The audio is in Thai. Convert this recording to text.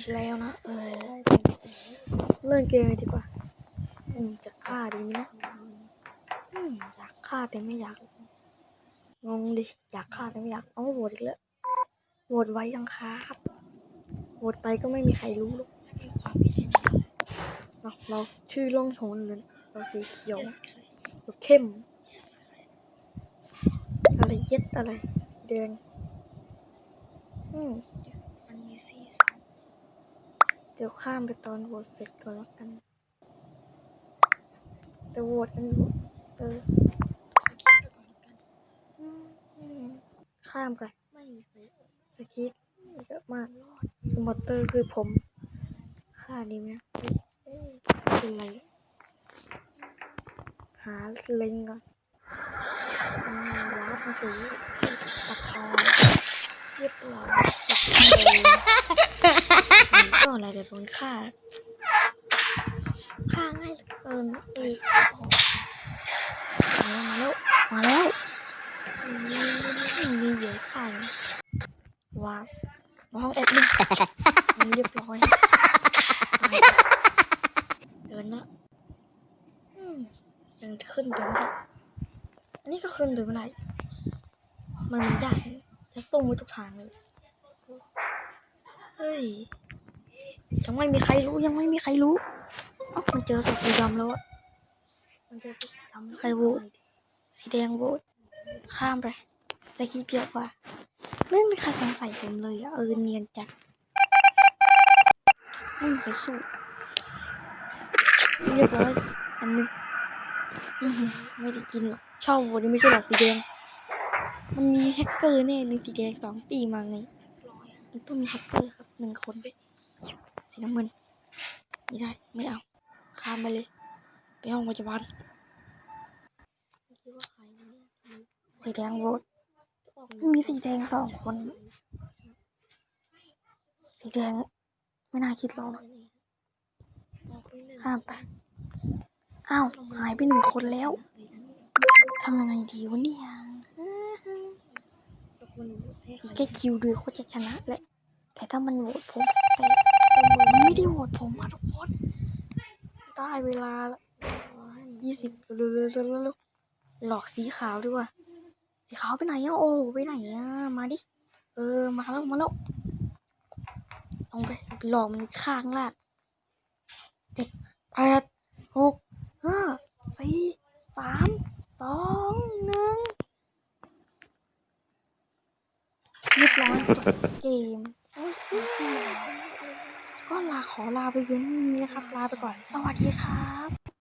กันอีกแล้วนะ เออเล่นเกมเลยดีกว่าอืมจะฆ่าดีไหมนะอืมอยากฆ่าแต่ไม่อยาก งงดิ อยากฆ่าแต่ไม่อยาก เอาโหวตอีกแล้ว โหวตไว้ยังครับ โหวตไปก็ไม่มีใครรู้หรอกเราเราชื่อล่องโชนเลยเราสีเขียวเราเข้ม อะไรเย็ดอะไรสีแดง อืมมันมีสี่สามเดี๋ยวข้ามไปตอนโหวตเสร็จก่อนแล้วกัน แต่โหวตกันอยู่เออข้ามกันไม่มีใครสกิปเยอะมากมอเตอร์คือผม ค่าดีไหมเอ้ยเป็นไร หาเล็งก่อนว้าวมาถึงตะคองเรียบร้อยตะคองเลย ก็อะไรเดี๋ยวโดนฆ่าฆ่าง่ายเกินอ้ยมาแล้วมาแล้ว มาแล้วมีเยื่อฆ่านว้าวมาห้องแอดมินอันนี้เรียบร้อยเดินละยังขึ้นเดินไม่ได้อันนี้ก็ขึ้นเดินไม่ได้มันยากจะตุ้งไว้ทุกทางเลย เฮ้ย ยังไม่มีใครรู้ยังไม่มีใครรู้อ้ามันเจอศพสีดำแล้วอะมันเจอศพสีดำใครโหวตสีแดงโหวตข้ามไปสกิปเยอะกว่าไม่มีใครสงสัยผมเลยอะเออเนียนจัดไม่มีใครสู้เรียบร้อยอันนึงไม่ได้กินหรอกชอบโหวตนี่ไม่ใช่หรอกสีแดงมันมีแฮกเกอร์แน่เลยสีแดงสองตีมาไงร้อยอะมันต้องมีแฮกเกอร์ครับหนึ่งคน สีน้ำเงินไม่ได้ไม่เอาข้ามไปเลย ไปห้องพยาบาลคิดว่าใครเนี่ยทำไมสีแดงโหวตออกมีสีแดงสองคน สีแดงไม่น่าคิดหรอกออกไปเลยข้ามไปอ้าวหายไปหนึ่งคนแล้วทำยังไงดีวะเนี่ยตะคนโหวตให้ใครแค่คิวดูโคตรจะชนะแหละ แต่ถ้ามันโหวตผมแต่มันไม่ได้โหวตผมอะทุกคนได้เวลาละยี่สิบเร็วๆหลอกสีขาวด้วยว่ะสีขาวไปไหนอะโอ้ไปไหนอะมาดิ เออ มาแล้ว มาแล้วลงไปหลอกมันข้างล่างเจ็ดแปดหกห้าสี่สามสองหนึ่งเรียบร้อยจบเกม อีซี่ก็ลาขอลาไปเพียงเท่านี้นะครับ ลาไปก่อน สวัสดีครับ